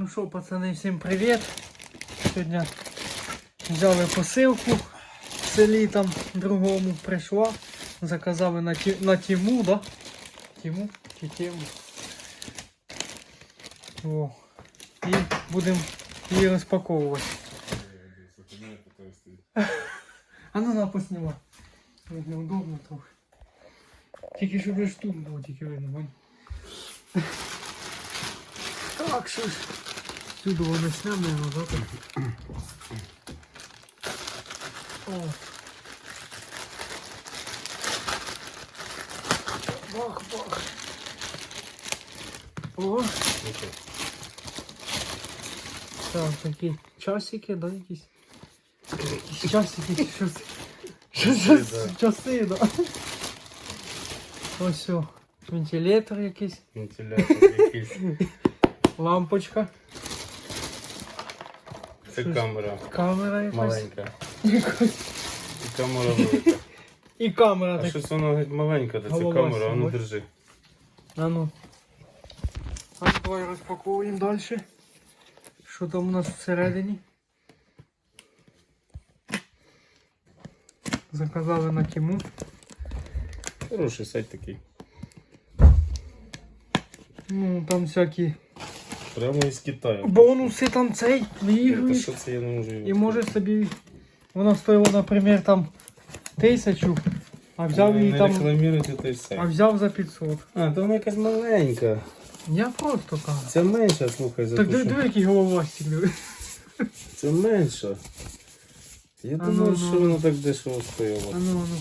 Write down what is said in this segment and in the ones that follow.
Ну що, пацани, всім привіт. Сьогодні взяли посилку в селі там другому прийшла. Заказали на, ті, на Тіму, да? Тіму чи Тіму. О. І будемо її розпаковувати. А ну на посніла. Мені Неудобно трохи. Тільки щоб ж тут було, тільки видно, бань. Так, що ж. Сюди воно сняне, да? так? О. Бах, бах. О. Так, такі часики, да, якісь? Якісь часики, щось. Щось, часи, да. Ось о, вентилятор якийсь, Вентилятор якийсь. лампочка, Це камера камера якась. маленька. І камера велика. І камера А щось воно геть маленька, та це Голова камера, а ну держи. А ну. А ну, давай розпаковуємо далі. Що там у нас всередині? Заказали на Тиму. Хороший сайт такий. Ну, там всякі Прямо із Китаю. бонуси там цей Та виігруєш. що це я не можу. І може собі. Воно стоїло, наприклад, там тисячу, а взяв її не там. рекламуйте той А сайт. взяв за 500. А, то вона якась маленька. Я просто кажу. Це менша, слухай, за Так диви, диви, який головастик, диви. Це менша. Я А ну, думав, ну. що воно так дешево А стояло. ну, а ну.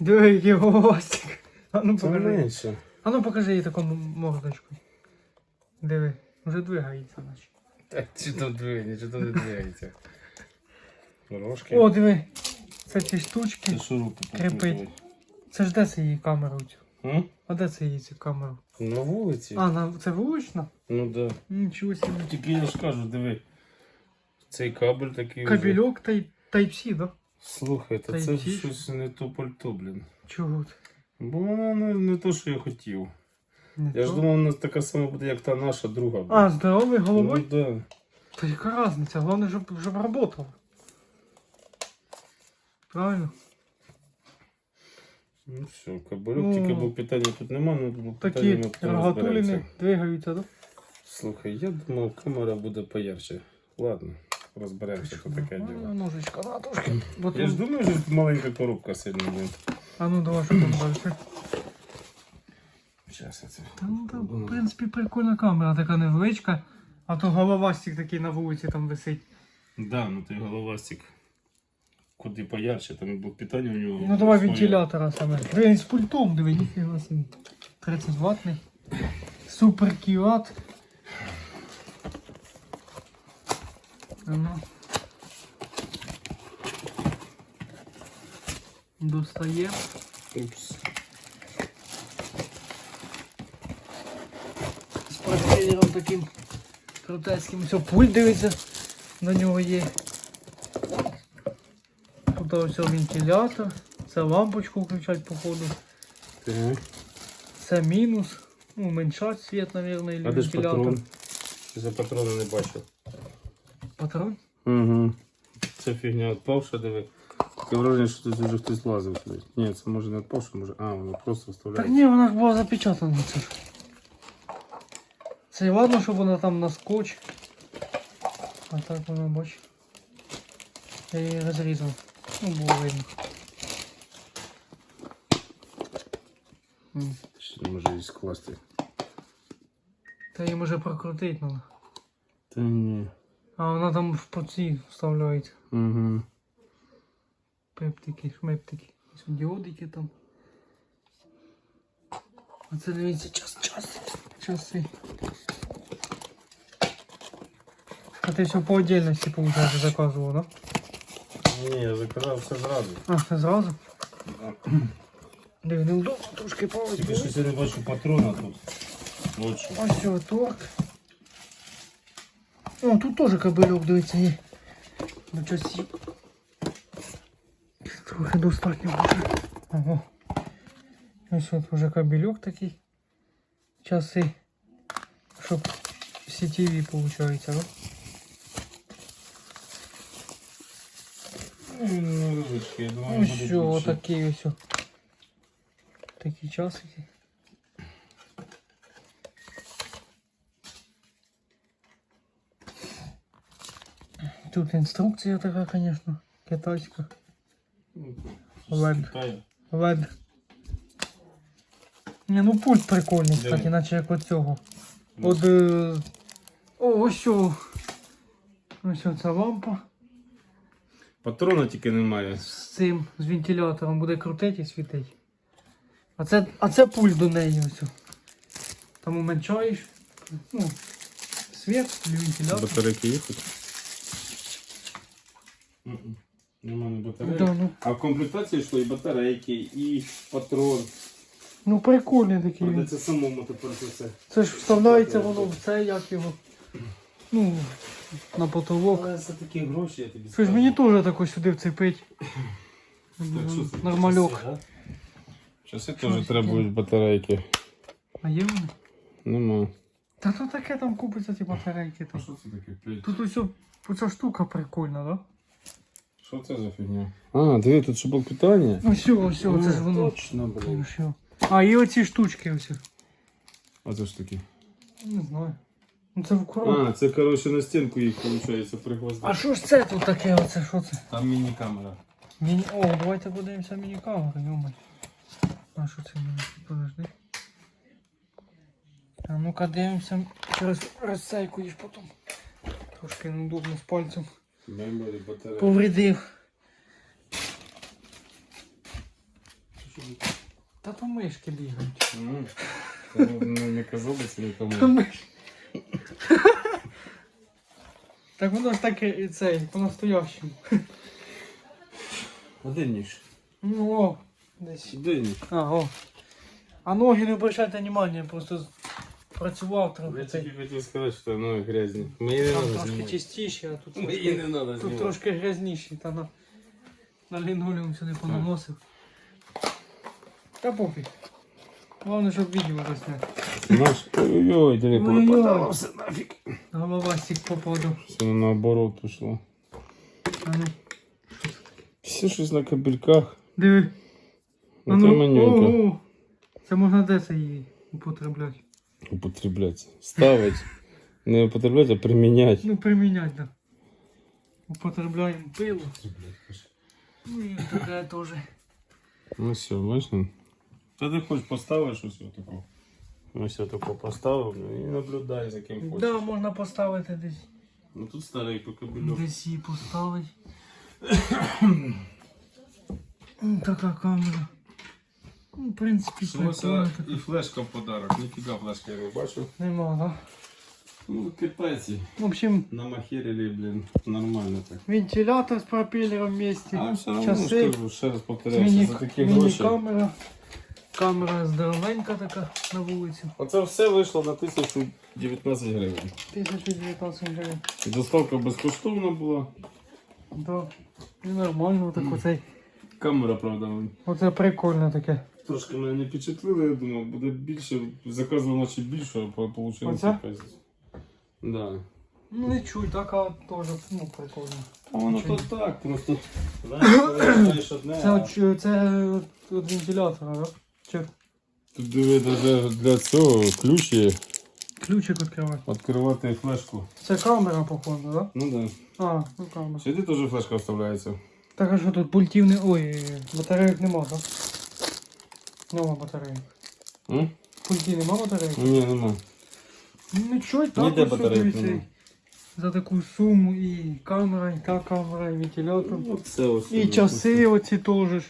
Диви, який головастик. А ну Це покажи. менша. А ну покажи їй таку мордочку. Диви, вже двигається наче. Так, чи там двигає, чи там не двигається. Рожки. О, диви. Це ці штучки. Це що руки кріпить. Це ж де це її камеру цю? М? А де це її цю камеру? На вулиці? А, на, це вулична? Ну да. Нічого собі. Тільки я ж кажу, диви. Цей кабель такий. вже. Кабельок та й Type-C, да? Слухай, та Та й це ті ж. щось не то пальто, блін. Чого? Бо вона не, не то, що я хотів. Не Я ж думав, вона така сама буде, як та наша друга. А, здоровий ну, головою? да. Та яка різниця? Головне, щоб, щоб работало. Правильно? Ну все, кабельок, Ну, тільки був питання тут нема, ну питання Такі ми потім рогатуліни розберемося. двигаються, да? Слухай, я думав, камера буде поярче. Ладно, розберемося, що таке Ну, діло. Ножичка, на трошки. Бо Я ж тут- думаю, що маленька коробка сильно буде. А ну давай, що там далі? Зараз я це. Та ну там, в принципі, прикольна камера, така невеличка. А то головастик такий на вулиці там висить. Да, ну той головастик. Куди поярче, там було питання у нього. Ну давай своє. вентилятора саме. Диви, з пультом, диви, ніфіга собі. 30 ваттний. Супер кіат. Ну. Достає. Упс. З портфелером таким крутецьким. Все, пульт дивиться, на нього є. Тут ось вентилятор. Це лампочку включать походу. Так. Це мінус. Ну, уменьшать світ, мабуть, или А де ж вентилятор. патрон? За патрона не бачив. Патрон? Угу. Ця фігня відпавша, диви. Таке враження, що тут вже хтось лазив. Ні, це може не відпавша, може. А, воно просто Так вставляє. ні, вона ж була запечатана. Це. Це і ладно, що вона там на скотч. А так вона бач. Я її розрізав. Ну, було видно. М. Ще може її скласти. Та її може прокрутити треба. Та ні. А вона там в поці вставляється. Угу. Пептики, шмептики. Ось діодики там. А це дивіться час, час. Часи. А ти все по отдельности, получается, заказывал, да? Ні, я заказав все зразу. А, все зразу? Диви, неудобно трошки Тільки палець. щось я не бачу патрона тут. Що. Ось все, торк. О, тут теж кабельок, дивіться, є. На часі. Трохи достатньо буде. Ого. Ось от вже кабельок такий. Часи. Щоб сетеві, виходить, да? Він невеличкий, я думаю, Ну буде що, більше. отакий ось. о. Такі часики. Тут інструкція така, звісно, китайська. Ну, Ладно. Китай. Ладно. Не, ну пульт прикольний, Де кстати, він? наче як от цього. Ну. От. Е... О, ось що. Ось ця лампа Патрона тільки немає. з цим, з вентилятором буде крутити і світить. А це, а це пульт до неї ось. Там уменьшаєш. Ну, світ для вентилятора. Батарейки є хоч? Мгм. Батарейки. Да, ну, А в комплектації йшло і батарейки, і патрон. ну прикольний такий. він. Придеться самому тепер це. Це ж вставляється воно в це, як його. Ну, на потолок. Але за такі гроші я тобі Що ж скажу. мені теж тако сюди вцепить. Так, що це? Нормальок. Часи, да? Часи теж требують батарейки. А є вони? Нема. Та то таке там купиться ті батарейки. А Там. що це таке? П'ять? Тут ось оця штука прикольна, да? Що це за фігня? А, диви, тут ще блок питання. Ось, о, ось, це ж воно. Точно, блин. Ось, о. А, і оці штучки ось. А це ж такі. Не знаю. Ну це в коробку. А, це, коротше, на стінку їх, виходить, пригвоздити. А що ж це тут таке? Оце що це? Там міні-камера. Міні... О, давайте подивимося міні-камеру, йомай. А що це міні? Подожди. А ну-ка дивимося. Роз... Розсейкуєш потім. Трошки неудобно з пальцем. Меморі, батарея. Повредив. Та то мишки бігають. Це не, не казалося нікому. Та миш. Так воно ж таке і цей, по-настоящему. Один ніж. Ну, о, десь. Один ніж. А, о. А ноги не обращайте внимания, просто працював трохи. Я Цей. тільки хотів сказати, що ноги грязні. Мені не Там треба трошки знімати. чистіше, а тут, Мені трошки, не треба тут знімати. трошки грязніші, та на, на лінолеум сюди понаносив. Та пофіг. Головне, щоб відео засняти. Наш, ой-ой-ой, диви, Ой-ой-ой. попадався нафіг. Голова стік попаду. Все наоборот пішло. А ну. Все щось на кабельках. Диви. А Ну, це ну. манюнька. Ого. Це можна де це її употребляти? Употреблять. Ставить. Не употреблять, а примінять. Ну, приміняти, да. Употребляємо пиво. Ну і таке теж. Ну все, бачиш? Та ти хоч поставиш ось Отаку. Ось отаку поставив ну, і наблюдай за ким хочеш. Да, можна поставити десь. Ну тут старий по кабелю. Десь її поставить. Така камера. Ну, в принципі, прикольно. Шлося і флешка в подарок. Ніфіга флешки я не бачив. Нема, да? Ну, китайці. В общем, Намахерили, блін, нормально так. вентилятор з пропелером вместе. А все равно Часи. скажу, ще раз повторяю, що за такі гроші. міні-камера. Камера здоровенька така на вулиці. Оце все вийшло на 1019 гривень. 1019 гривень. І доставка безкоштовна була. Да. І нормально так оцей. Камера, правда, Оце прикольно таке. трошки мене не впечатлила, я думав, буде більше, заказував наче більше, а вийшло Оце? Да. Ну не чуй, така теж, ну, прикольно. А воно то так, просто знаєш, одне. Це, а це от, от вентилятора, да? Чи Тут диви, даже для цього ключ є ключик відкривати. відкривати флешку. Це камера, походу, да? Ну да. А, ну камера. Сюди теж флешка вставляється. Так а що тут пультів не. Ой, батарейок нема, так? Нема батарейок. М? Пульті нема батарейок? Ні, нема. Нічого, так Ніде ось батарейок дивіться, нема. За таку суму і камера, і та камера, і вентилятор. Ну, це ось. І часи оці теж.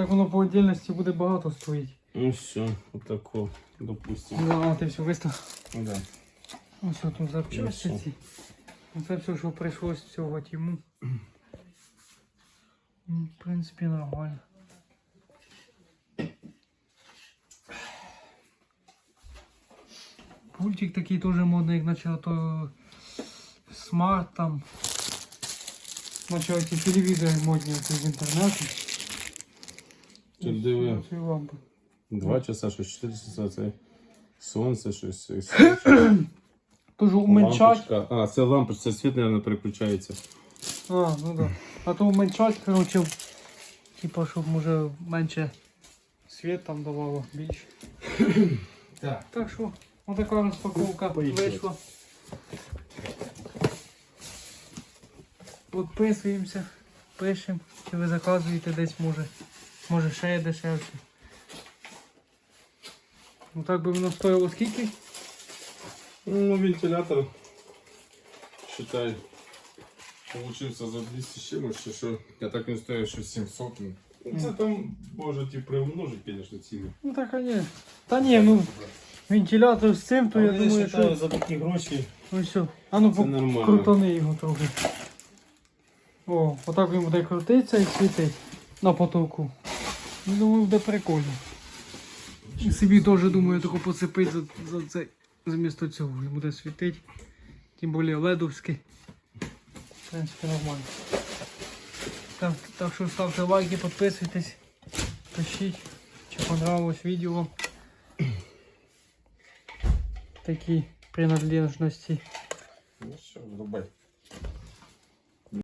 Так воно по отдельності буде багато стоїть. Ну все, отако, допустимо. Ну, а ти все вистав. Ну да. Ось тут запчасти Ну, ці. Оце все, що прийшлось всього йому. Ну, В принципі, нормально. Пультик такий теж модний, як наче то смарт там. Наче ці телевізори модні оці з інтернету. Диви. Два часа, щось, чотири часа, це сонце, щось. уменьчать. Лампочка. А, це лампочка, це світ, мабуть, переключається. А, ну да. А то уменьчать, короче, типа, щоб може менше світ там давало більше. Так. Так що, отака розпаковка Поїхали. вийшла. Підписуємося, пишемо, чи ви заказуєте десь може. Може ще є дешевше. Ну так би воно стоїло скільки? Ну, вентилятор, считай, получився за 200 чимось, чи що. Я так не стояв, що 700. ну. Ну, Це там можуть і приумножити, звісно, ціни. Ну так, конечно. Та ні, ну вентилятор з цим, то я думаю, що. за такі гроші. Ну все. А ну Це нормально. крутани його трохи. О, отак він буде крутитися і світить на потолку. Ну, Думаю, буде прикольно. І собі теж думаю таку поцепити за, за цей замісто цього. І буде світити. Тим більше ледовський. В принципі, нормально. Так, так що ставте лайки, підписуйтесь, пишіть, чи понравилось відео. Такі принадлежності. Ну що, врубай.